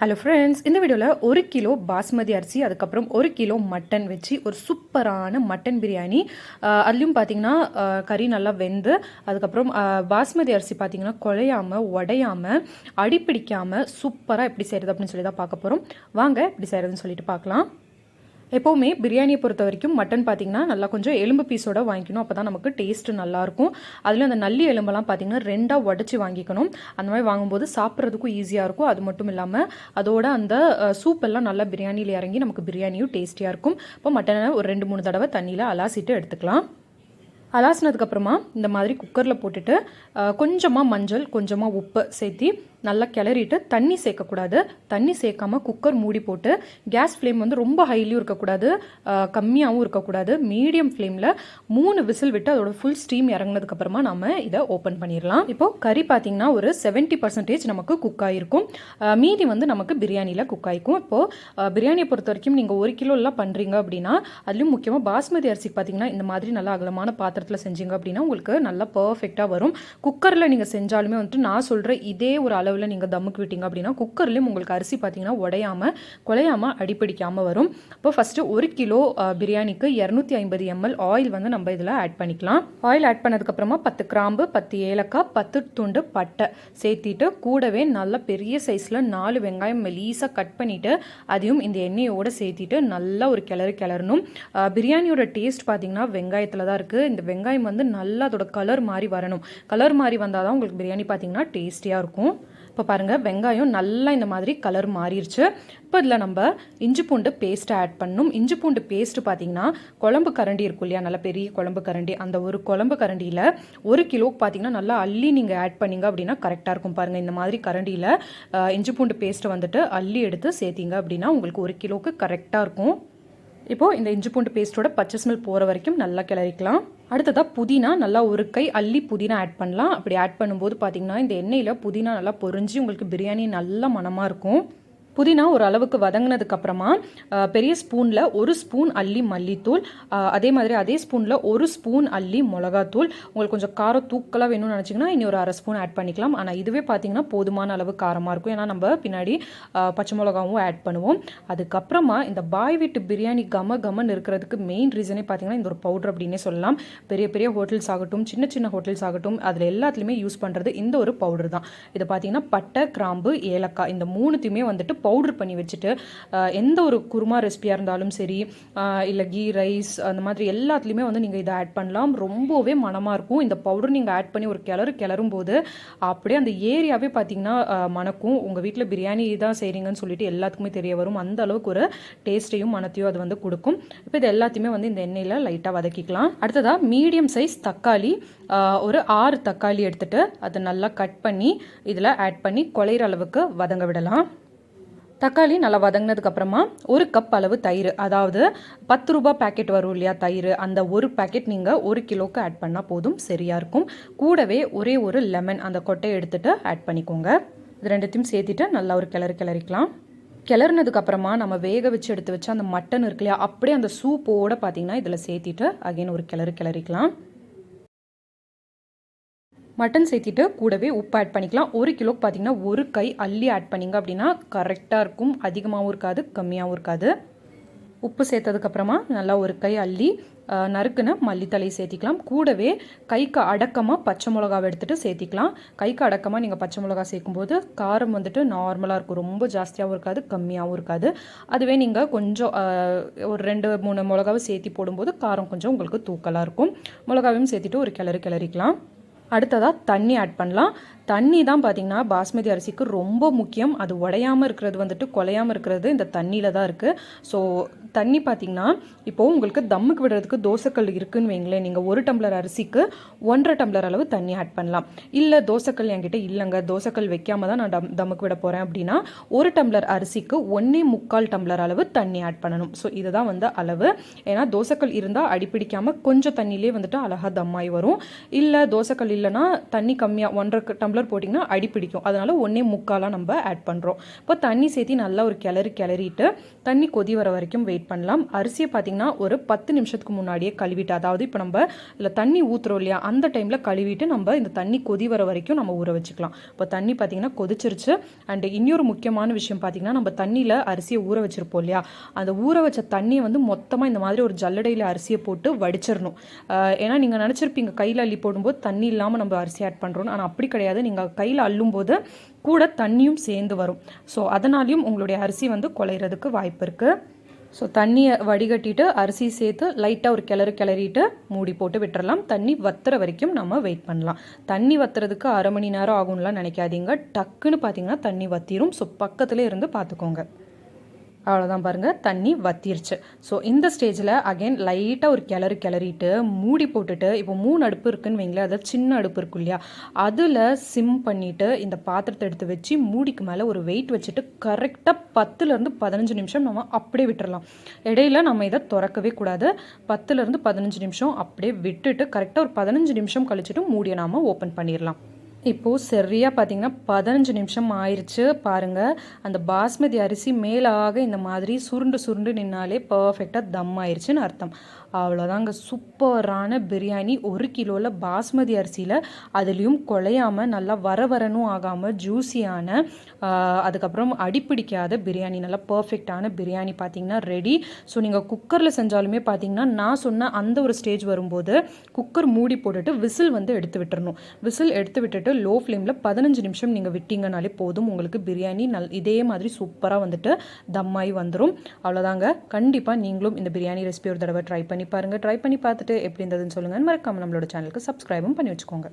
Hello friends இந்த வீடியோவில் ஒரு கிலோ பாஸ்மதி அரிசி அதுக்கப்புறம் ஒரு கிலோ மட்டன் வச்சு ஒரு சூப்பரான மட்டன் பிரியாணி. அதுலேயும் பார்த்தீங்கன்னா கறி நல்லா வெந்து அதுக்கப்புறம் பாஸ்மதி அரிசி பார்த்தீங்கன்னா குழையாமல் உடையாமல் அடிப்பிடிக்காமல் சூப்பராக எப்படி செய்கிறது அப்படின்னு சொல்லி தான் பார்க்க போகிறோம் வாங்க எப்படி செய்கிறதுன்னு சொல்லிட்டு பார்க்கலாம். எப்போவுமே பிரியாணியை பொறுத்த வரைக்கும் மட்டன் பார்த்தீங்கன்னா நல்லா கொஞ்சம் எலும்பு பீஸோட வாங்கிக்கணும். அப்போ தான் நமக்கு டேஸ்ட்டு நல்லாயிருக்கும். அதில் அந்த நல்லி எலும்பெல்லாம் பார்த்திங்கன்னா ரெண்டாக உடச்சி வாங்கிக்கணும். அந்த மாதிரி வாங்கும்போது சாப்பிட்றதுக்கும் ஈஸியாக இருக்கும். அது மட்டும் இல்லாமல் அதோட அந்த சூப் எல்லாம் நல்லா பிரியாணியில் இறங்கி நமக்கு பிரியாணியும் டேஸ்டியாக இருக்கும். இப்போ மட்டனை ஒரு ரெண்டு மூணு தடவை தண்ணியில் அலாசிட்டு எடுத்துக்கலாம். அலாசினதுக்கப்புறமா இந்த மாதிரி குக்கரில் போட்டுட்டு கொஞ்சமாக மஞ்சள் கொஞ்சமாக உப்பு சேர்த்தி நல்லா கிளறிட்டு தண்ணி சேர்க்கக்கூடாது. தண்ணி சேர்க்காம குக்கர் மூடி போட்டு கேஸ் ஃப்ளேம் வந்து ரொம்ப ஹைலியும் இருக்கக்கூடாது. கம்மியாகவும் இருக்கக்கூடாது. மீடியம் ஃப்ளேமில் மூணு விசில் விட்டு அதோட ஃபுல் ஸ்டீம் இறங்கினதுக்கப்புறமா நம்ம இதை ஓப்பன் பண்ணிடலாம். இப்போது கறி பார்த்தீங்கன்னா ஒரு செவன்ட்டி பர்சன்டேஜ் நமக்கு குக் ஆகிருக்கும் மீதி வந்து நமக்கு பிரியாணியில் குக் ஆகிக்கும் இப்போது பிரியாணியை பொறுத்த வரைக்கும் நீங்கள் ஒரு கிலோலாம் பண்ணுறீங்க அப்படின்னா அதுலேயும் முக்கியமாக பாஸ்மதி அரிசி பார்த்தீங்கன்னா இந்த மாதிரி நல்லா அகலமான பாத்திரத்தில் செஞ்சீங்க அப்படின்னா உங்களுக்கு நல்லா பர்ஃபெக்டாக வரும். குக்கரில் நீங்கள் செஞ்சாலுமே வந்துட்டு நான் சொல்கிற இதே ஒரு அளவு அளவில் நீங்கள் தம்முக்கு விட்டீங்க அப்படின்னா குக்கர்லேயும் உங்களுக்கு அரிசி பார்த்தீங்கன்னா உடையாமல் குலையாமல் அடிப்பிடிக்காமல் வரும். இப்போ ஃபஸ்ட்டு ஒரு கிலோ பிரியாணிக்கு இரநூத்தி ஐம்பது எம்எல் ஆயில் வந்து நம்ம இதில் ஆட் பண்ணிக்கலாம். ஆயில் ஆட் பண்ணதுக்கப்புறமா பத்து கிராம்பு பத்து ஏலக்காய் பத்து துண்டு பட்டை சேர்த்திட்டு கூடவே நல்ல பெரிய சைஸில் நாலு வெங்காயம் மெலீஸாக கட் பண்ணிவிட்டு அதையும் இந்த எண்ணெயோடு சேர்த்திட்டு நல்லா ஒரு கிளறு கிளறணும். பிரியாணியோட டேஸ்ட் பார்த்தீங்கன்னா வெங்காயத்தில் தான் இருக்குது இந்த வெங்காயம் வந்து நல்லா அதோட கலர் மாதிரி வரணும். கலர் மாதிரி வந்தால் தான் உங்களுக்கு பிரியாணி பார்த்தீங்கன்னா டேஸ்டியாக இருக்கும். இப்போ பாருங்கள் வெங்காயம் நல்லா இந்த மாதிரி கலர் மாறிடுச்சு இப்போ இதில் நம்ம இஞ்சி பூண்டு பேஸ்ட்டை ஆட் பண்ணணும் இஞ்சி பூண்டு பேஸ்ட்டு பார்த்தீங்கன்னா குழம்பு கரண்டி இருக்கும் இல்லையா? நல்ல பெரிய குழம்பு கரண்டி. அந்த ஒரு குழம்பு கரண்டியில் ஒரு கிலோவுக்கு பார்த்தீங்கன்னா நல்லா அள்ளி நீங்கள் ஆட் பண்ணீங்க அப்படின்னா கரெக்டாக இருக்கும் பாருங்கள் இந்த மாதிரி கரண்டியில் இஞ்சி பூண்டு பேஸ்ட்டை வந்துட்டு அள்ளி எடுத்து சேர்த்திங்க அப்படின்னா உங்களுக்கு ஒரு கிலோவுக்கு கரெக்டாக இருக்கும். இப்போது இந்த இஞ்சி பூண்டு பேஸ்ட்டோட பச்சை ஸ்மெல் போகிற வரைக்கும் நல்லா கிளறிக்கலாம். அடுத்ததாக புதினா நல்லா ஒரு கை அள்ளி புதினா ஆட் பண்ணலாம். அப்படி ஆட் பண்ணும்போது பார்த்திங்கன்னா இந்த எண்ணெயில் புதினா நல்லா பொரிஞ்சு உங்களுக்கு பிரியாணி நல்ல மணமாக இருக்கும். புதினா ஒரு அளவுக்கு வதங்கினதுக்கு அப்புறமா பெரிய ஸ்பூனில் ஒரு ஸ்பூன் அள்ளி மல்லித்தூள் அதே மாதிரி அதே ஸ்பூனில் ஒரு ஸ்பூன் அள்ளி மிளகாத்தூள். உங்களுக்கு கொஞ்சம் காரம் தூக்கலாக வேணும்னு நினச்சிங்கன்னா இனி ஒரு அரை ஸ்பூன் ஆட் பண்ணிக்கலாம். ஆனால் இதுவே பார்த்தீங்கன்னா போதுமான அளவு காரமாக இருக்கும். ஏன்னா நம்ம பின்னாடி பச்சை மிளகாவும் ஆட் பண்ணுவோம். அதுக்கப்புறமா இந்த பாய் வீட்டு பிரியாணி கம கமன்னு இருக்கிறதுக்கு மெயின் ரீசனே பார்த்தீங்கன்னா இந்த ஒரு பவுடர் அப்படின்னே சொல்லலாம். பெரிய பெரிய ஹோட்டல்ஸ் ஆகட்டும் சின்ன சின்ன ஹோட்டல்ஸ் ஆகட்டும் அதில் எல்லாத்துலேயுமே யூஸ் பண்ணுறது இந்த ஒரு பவுடர் தான். இது பார்த்தீங்கன்னா பட்டை கிராம்பு ஏலக்காய் இந்த மூணுத்தையுமே வந்துட்டு பவுடர் பண்ணி வச்சுட்டு எந்த ஒரு குருமா ரெசிபியாக இருந்தாலும் சரி இல்லை கீ ரைஸ் அந்த மாதிரி எல்லாத்துலேயுமே வந்து நீங்கள் இதை ஆட் பண்ணலாம். ரொம்பவே மனமாக இருக்கும். இந்த பவுடர் நீங்கள் ஆட் பண்ணி ஒரு கிளறு கிளறும் போது அப்படியே அந்த ஏரியாவே பார்த்தீங்கன்னா மணக்கும். உங்கள் வீட்டில் பிரியாணி தான் செய்கிறீங்கன்னு சொல்லிட்டு எல்லாத்துக்குமே தெரிய வரும். அந்த அளவுக்கு ஒரு டேஸ்ட்டையும் மனத்தையும் அது வந்து கொடுக்கும். இப்போ இது எல்லாத்தையுமே வந்து இந்த எண்ணெயில் லைட்டாக வதக்கிக்கலாம். அடுத்ததாக மீடியம் சைஸ் தக்காளி ஒரு ஆறு தக்காளி எடுத்துகிட்டு அதை நல்லா கட் பண்ணி இதில் ஆட் பண்ணி குழையிற அளவுக்கு வதங்க விடலாம். தக்காளி நல்லா வதங்கினதுக்கப்புறமா ஒரு கப் அளவு தயிர். அதாவது பத்து ரூபாய் பேக்கெட் வரும் இல்லையா தயிர். அந்த ஒரு பேக்கெட் நீங்கள் ஒரு கிலோக்கு ஆட் பண்ணால் போதும் சரியாக இருக்கும். கூடவே ஒரே ஒரு லெமன் அந்த கொட்டையை எடுத்துகிட்டு ஆட் பண்ணிக்கோங்க. இது ரெண்டுத்தையும் சேர்த்துட்டு நல்லா ஒரு கிளறு கிளறிக்கலாம். கிளறினதுக்கப்புறமா நம்ம வேக வச்சு எடுத்து வச்சு அந்த மட்டன் இருக்கு இல்லையா அப்படியே அந்த சூப்போடு பார்த்தீங்கன்னா இதில் சேர்த்திட்டு அகைன் ஒரு கிளறு கிளறிக்கலாம். மட்டன் சேர்த்திட்டு கூடவே உப்பு ஆட் பண்ணிக்கலாம். ஒரு கிலோக்கு பார்த்தீங்கன்னா ஒரு கை அள்ளி ஆட் பண்ணிங்க அப்படின்னா கரெக்டாக இருக்கும். அதிகமாகவும் இருக்காது கம்மியாகவும் இருக்காது. உப்பு சேர்த்ததுக்கப்புறமா நல்லா ஒரு கை அள்ளி நறுக்குன மல்லித்தலை சேர்த்திக்கலாம். கூடவே கைக்கு அடக்கமாக பச்சை மிளகாவை எடுத்துகிட்டு சேர்த்திக்கலாம். கைக்கு அடக்கமாக நீங்கள் பச்சை மிளகா சேர்க்கும்போது காரம் வந்துட்டு நார்மலாக இருக்கும். ரொம்ப ஜாஸ்தியாகவும் இருக்காது கம்மியாகவும் இருக்காது. அதுவே நீங்கள் கொஞ்சம் ஒரு ரெண்டு மூணு மிளகாவை சேர்த்தி போடும்போது காரம் கொஞ்சம் உங்களுக்கு தூக்கலாக இருக்கும். மிளகாவையும் சேர்த்திட்டு ஒரு கிளறு கிளறிக்கலாம். அடுத்ததாக தண்ணி ஆட் பண்ணலாம். தண்ணி தான் பார்த்திங்கன்னா பாஸ்மதி அரிசிக்கு ரொம்ப முக்கியம். அது உடையாமல் இருக்கிறது வந்துட்டு குலையாமல் இருக்கிறது இந்த தண்ணியில் தான் இருக்குது ஸோ தண்ணி பார்த்தீங்கன்னா இப்போது உங்களுக்கு தம்முக்கு விடுறதுக்கு தோசைக்கல் இருக்குதுன்னு வைங்களேன். நீங்கள் ஒரு டம்ளர் அரிசிக்கு ஒன்றரை டம்ளர் அளவு தண்ணி ஆட் பண்ணலாம். இல்லை தோசைக்கல் என்கிட்ட இல்லைங்க. தோசைக்கல் வைக்காம தான் நான் டம் தம்முக்கு விட போகிறேன் அப்படின்னா ஒரு டம்ளர் அரிசிக்கு ஒன்றே முக்கால் டம்ளர் அளவு தண்ணி ஆட் பண்ணணும். ஸோ இதுதான் வந்து அளவு. ஏன்னா தோசைக்கல் இருந்தால் அடிப்பிடிக்காமல் கொஞ்சம் தண்ணியிலே வந்துட்டு அழகாக தம்மாய் வரும். இல்லை தோசைக்கல் இல்லைன்னா தண்ணி கம்மியாக ஒன்றரை டம்ளர் டம்ளர் போட்டிங்கன்னா அடி பிடிக்கும். அதனால ஒன்றே முக்காலாக நம்ம ஆட் பண்ணுறோம் இப்போ தண்ணி சேர்த்து நல்லா ஒரு கிளறி கிளறிட்டு தண்ணி கொதி வர வரைக்கும் வெயிட் பண்ணலாம். அரிசியை பார்த்தீங்கன்னா ஒரு பத்து நிமிஷத்துக்கு முன்னாடியே கழுவிட்டு அதாவது இப்போ நம்ம இல்லை தண்ணி ஊற்றுறோம் இல்லையா அந்த டைமில் கழுவிட்டு நம்ம இந்த தண்ணி கொதி வர வரைக்கும் நம்ம ஊற வச்சுக்கலாம். இப்போ தண்ணி பார்த்தீங்கன்னா கொதிச்சிருச்சு. அண்ட் இன்னொரு முக்கியமான விஷயம் பார்த்தீங்கன்னா நம்ம தண்ணியில் அரிசியை ஊற வச்சிருப்போம் இல்லையா அந்த ஊற வச்ச தண்ணியை வந்து மொத்தமாக இந்த மாதிரி ஒரு ஜல்லடையில் அரிசியை போட்டு வடிச்சிடணும். ஏன்னா நீங்கள் நினச்சிருப்பீங்க கையில் அள்ளி போடும்போது தண்ணி இல்லாமல் நம்ம அரிசி ஆட் பண்ணுறோம் ஆனால் அப்படி கிடையாது. நீங்கள் கையில் அள்ளும்போது கூட தண்ணியும் சேர்ந்து வரும். ஸோ அதனாலையும் உங்களுடைய அரிசி வந்து குலையிறதுக்கு வாய்ப்பு இருக்குது ஸோ தண்ணியை வடிகட்டிட்டு அரிசி சேர்த்து லைட்டாக ஒரு கிளறு கிளறிட்டு மூடி போட்டு விட்டுறலாம். தண்ணி வத்துற வரைக்கும் நம்ம வெயிட் பண்ணலாம். தண்ணி வத்துறதுக்கு அரை மணி நேரம் ஆகும்லாம் நினைக்காதீங்க. டக்குன்னு பார்த்தீங்கன்னா தண்ணி வத்திரும். ஸோ பக்கத்துலேயே இருந்து பார்த்துக்கோங்க அவ்வளோதான் பாருங்கள் தண்ணி வத்திருச்சு. ஸோ இந்த ஸ்டேஜில் அகைன் லைட்டாக ஒரு கிளறு கிளறிட்டு மூடி போட்டுட்டு இப்போ மூணு அடுப்பு இருக்குன்னு வைங்களேன் அதாவது சின்ன அடுப்பு இருக்கும் இல்லையா? அதில் சிம் பண்ணிவிட்டு இந்த பாத்திரத்தை எடுத்து வச்சு மூடிக்கு மேலே ஒரு வெயிட் வச்சுட்டு கரெக்டாக பத்துலேருந்து பதினஞ்சு நிமிஷம் நம்ம அப்படியே விட்டுறலாம். இடையில நம்ம இதை திறக்கவே கூடாது. பத்துலேருந்து பதினஞ்சு நிமிஷம் அப்படியே விட்டுட்டு கரெக்டாக ஒரு பதினஞ்சு நிமிஷம் கழிச்சிட்டு மூடியை நாம் ஓப்பன் பண்ணிடலாம் இப்போது சரியாக பார்த்தீங்கன்னா பதினஞ்சு நிமிஷம் ஆயிடுச்சு பாருங்கள் அந்த பாஸ்மதி அரிசி மேலாக இந்த மாதிரி சுருண்டு சுருண்டு நின்னாலே பர்ஃபெக்டாக தம் ஆயிடுச்சுன்னு அர்த்தம். அவ்வளோதாங்க சூப்பரான பிரியாணி. ஒரு கிலோவில் பாஸ்மதி அரிசியில் அதுலேயும் குழையாமல் நல்லா வர வரணும் ஆகாமல் ஜூஸியான அதுக்கப்புறம் அடிப்பிடிக்காத பிரியாணி. நல்லா பர்ஃபெக்டான பிரியாணி பார்த்தீங்கன்னா ரெடி ஸோ நீங்கள் குக்கரில் செஞ்சாலுமே பார்த்தீங்கன்னா நான் சொன்ன அந்த ஒரு ஸ்டேஜ் வரும்போது குக்கர் மூடி போட்டுட்டு விசில் வந்து எடுத்து விட்டுறணும். விசில் எடுத்து விட்டுட்டு லோ ஃப்ளேமில் பதினஞ்சு நிமிஷம் நீங்கள் விட்டிங்கனாலே போதும். உங்களுக்கு பிரியாணி நல் இதே மாதிரி சூப்பராக வந்துட்டு தம்மாயி வந்துடும் அவ்வளோதாங்க கண்டிப்பாக நீங்களும் இந்த பிரியாணி ரெசிபி ஒரு தடவை ட்ரை பண்ணி பாருங்கள் ட்ரை பண்ணி பார்த்துட்டு எப்படி இருந்ததுன்னு சொல்லுங்கள் மறக்காமல் நம்மளோட சேனலுக்கு சப்ஸ்கிரைபும் பண்ணி வச்சுக்கோங்க.